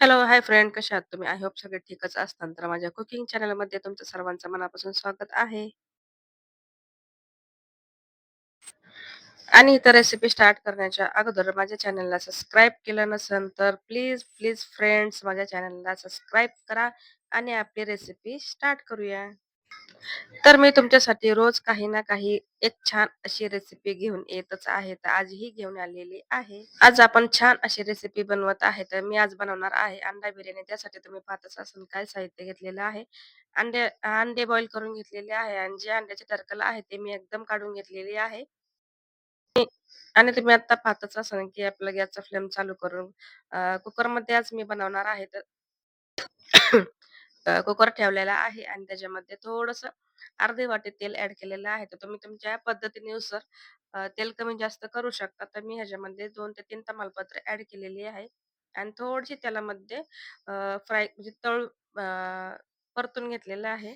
Hello hi friend, कशा आहात तुम्ही? आय होप सगळे ठीकच असतात तर माझ्या कुकिंग चॅनलमध्ये तुमचं सर्वांचं मनापासून स्वागत आहे. आणि इतर रेसिपी स्टार्ट करण्याच्या अगोदर माझ्या चॅनलला सबस्क्राईब केलं नसेल तर प्लीज, प्लीज फ्रेंड्स माझ्या चॅनलला सबस्क्राईब करा आणि आपली रेसिपी स्टार्ट करूया. तर मी तुमच्यासाठी रोज काही ना काही एक छान अशी रेसिपी घेऊन येतच आहे. तर आजही घेऊन आलेली आहे. आज आपण छान अशी रेसिपी बनवत आहे. तर मी आज बनवणार आहे अंडा बिर्याणी. त्यासाठी तुम्ही पाहतच असून काय साहित्य घेतलेलं आहे. अंडे अंडे बॉईल करून घेतलेले आहे आणि जे अंड्याचे टरकल आहे ते मी एकदम काढून घेतलेली आहे. आणि तुम्ही आता पाहतच असाल की आपला गॅसचा फ्लेम चालू करून कुकरमध्ये आज मी बनवणार आहे तर अ, कुकर ठेवलेला आहे आणि त्याच्यामध्ये थोडंसं अर्धी वाटी तेल ऍड केलेलं आहे. तर तुम्ही तुमच्या पद्धतीनुसार अ, तेल कमी जास्त करू शकता. तर मी ह्याच्यामध्ये दोन ते तीन तमालपत्र ऍड केलेली आहे आणि थोडीशी तेलामध्ये अ, फ्राय म्हणजे तळ अ, परतून घेतलेलं आहे.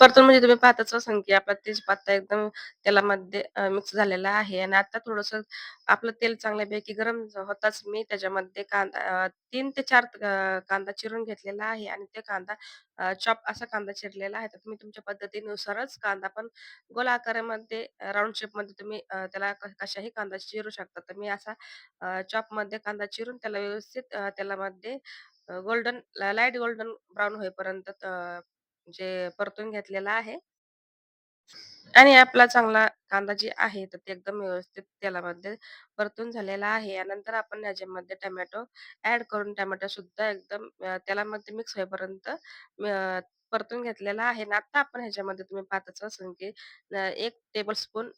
परतून म्हणजे तुम्ही पाहताच असाल की आपला तेजपत्ता एकदम तेलामध्ये मध्ये मिक्स झालेला आहे आणि आता थोडंसं आपलं तेल चांगल्यापैकी गरम होताच मी त्याच्यामध्ये कांदा तीन ते चार कांदा चिरून घेतलेला आहे आणि ते कांदा चॉप असा कांदा चिरलेला आहे. तर तुम्ही तुमच्या पद्धतीनुसारच कांदा पण गोल आकारामध्ये राऊंड शेप शेपमध्ये तुम्ही त्याला कशाही कांदा चिरू शकता. तर मी असा चॉपमध्ये कांदा चिरून त्याला व्यवस्थित त्याला मध्ये गोल्डन लाइट गोल्डन ब्राऊन होईपर्यंत म्हणजे परतून घेतलेला आहे. आणि आपला चांगला कांदा जे आहे तर ते एकदम व्यवस्थित तेलामध्ये परतून झालेला आहे. यानंतर नंतर आपण याच्यामध्ये टोमॅटो ऍड करून टमॅटो सुद्धा एकदम तेलामध्ये मिक्स होईपर्यंत परतून घेतलेला आहे. आणि आता आपण ह्याच्यामध्ये तुम्ही पाहतच असाल की एक टेबल स्पून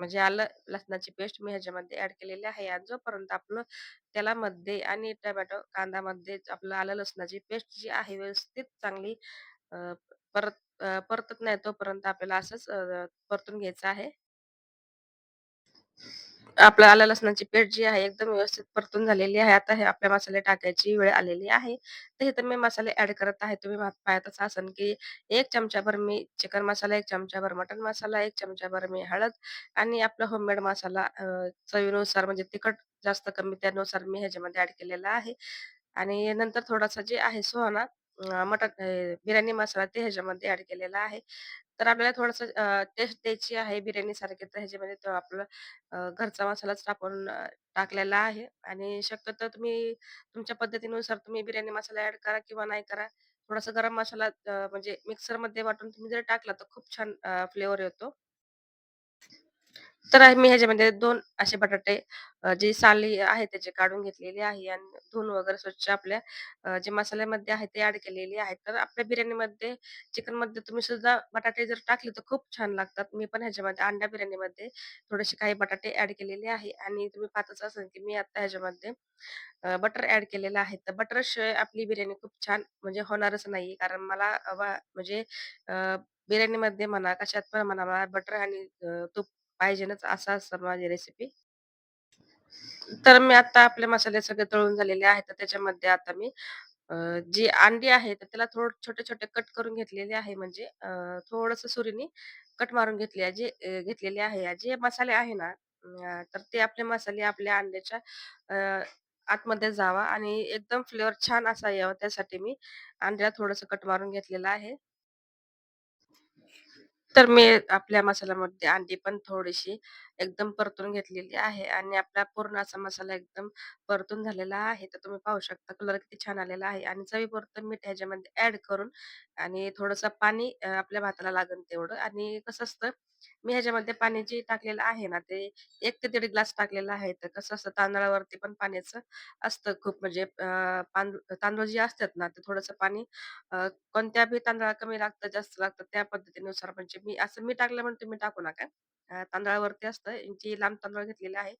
म्हणजे आलं लसणाची पेस्ट मी ह्याच्यामध्ये ऍड केलेली आहे. आणि जोपर्यंत आपलं तेलामध्ये आणि टोमॅटो कांद्यामध्ये आपलं आलं लसणाची पेस्ट जी आहे व्यवस्थित चांगली परत परतत नाही तोपर्यंत आपल्याला असंच परतून घ्यायचं आहे. आपलं आलं लसणाची पेस्ट जी आहे एकदम व्यवस्थित परतून झालेली आहे. आता हे आपल्या मसाले टाकायची वेळ आलेली आहे. तर इथं मी मसाले ऍड करत आहे. तुम्ही पाहत पाहतच असाल की एक चमचाभर मी चिकन मसाला, एक चमचाभर मटन मसाला, एक चमचाभर मी हळद आणि आपला होममेड मसाला चवीनुसार म्हणजे तिखट जास्त कमी त्यानुसार मी ह्याच्यामध्ये ऍड केलेला आहे. आणि नंतर थोडासा जे आहे सुहाना मटन बिर्याणी मसाला ते ह्याच्यामध्ये ऍड केलेला आहे. तर आपल्याला थोडंसं टेस्ट द्यायची आहे बिर्याणीसारखी तर ह्याच्यामध्ये तो आपलं अ, घरचा मसालाच टाकून अ, टाकलेला आहे आणि शक्यतो तुम्ही तुमच्या पद्धतीनुसार तुम्ही बिर्याणी मसाला ऍड करा किंवा नाही करा. थोडासा गरम मसाला अ, म्हणजे मिक्सरमध्ये वाटून तुम्ही जर टाकला तर खूप छान फ्लेवर येतो. तर मी ह्याच्यामध्ये दोन असे बटाटे अ, साली आहे त्याचे काढून घेतलेली आहे आणि धुवून वगैरे स्वच्छ आपल्या अ, जे मसाल्यामध्ये आहे ते ॲड केलेले आहे. तर आपल्या बिर्याणीमध्ये चिकनमध्ये तुम्ही सुद्धा बटाटे जर टाकले तर खूप छान लागतात. मी पण ह्याच्यामध्ये अंडा बिर्याणीमध्ये थोडेसे काही बटाटे ॲड केलेले आहे आणि तुम्ही पाहतच असाल की मी आता ह्याच्यामध्ये बटर ॲड केलेलं आहे. तर बटरशिवाय आपली बिर्याणी खूप छान म्हणजे होणारच नाही. कारण मला म्हणजे अ, बिर्याणीमध्ये म्हणा, कशात पण म्हणा मला बटर आणि अ, तूप पाहिजेनच असं असतं माझी रेसिपी. तर मी आता आपले मसाले सगळे तळून झालेले आहेत. तर त्याच्यामध्ये आता मी जी अंडी आहे तर त्याला थोडं छोटे-छोटे कट करून घेतलेले आहे. म्हणजे थोडस थोडंसं कट मारून घेतली आहे. जे घेतलेली घेतलेले आहे. जे मसाले आहे ना तर ते आपले मसाले आपल्या अंड्याच्या आतमध्ये जावा आणि एकदम फ्लेवर छान असा यावा त्यासाठी मी अंड्याला थोडंसं कट मारून घेतलेलं आहे. तर मी आपल्या मसाल्यामध्ये अंडी पण थोडीशी एकदम परतून घेतलेली आहे आणि आपला पूर्ण असा मसाला एकदम परतून झालेला आहे. तर तुम्ही पाहू शकता कलर किती छान आलेला आहे आणि चवीपुरतं मीठ ह्याच्यामध्ये ऍड करून आणि थोडंसं पाणी आपल्या भाताला लागेल तेवढं आणि कसं असतं मी ह्याच्यामध्ये पाणी जे टाकलेलं आहे ना, ते एक ते दीड ग्लास टाकलेलं आहे. तर कसं असतं तांदळावरती पण पाण्याचं असतं खूप म्हणजे तांदूळ तांदूळ जे असतात ना, ते थोडंसं पाणी अ, कोणत्या बी तांदळाला कमी लागतं, जास्त लागतं त्या पद्धतीनुसार म्हणजे मी असं मी टाकलं म्हणून तुम्ही टाकू नका. अ, तांदळावरती असतं. यांची लांब तांदूळ घेतलेले आहे.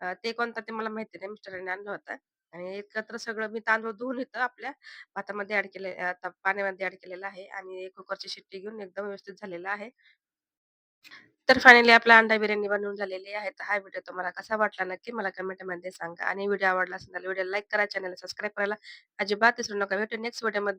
अ, ते कोणता ते मला माहिती नाही. मिस्टरांनी आणलं होतं आणि एकत्र सगळं मी तांदूळ धुवून इथं आपल्या भातामध्ये ॲड केले आता पाण्यामध्ये ॲड केलेलं आहे आणि कुकरची शिट्टी घेऊन एकदम व्यवस्थित झालेलं आहे. तर फायनली आपला अंडा बिर्याणी बनवून झालेली आहे. तर हा व्हिडिओ तुम्हाला कसा वाटला नक्की मला कमेंटमध्ये सांगा आणि व्हिडिओ आवडला असेल तर व्हिडिओला लाईक करा, चॅनलला सबस्क्राईब करायला अजिबात विसरू नका. भेटू नेक्स्ट व्हिडिओमध्ये.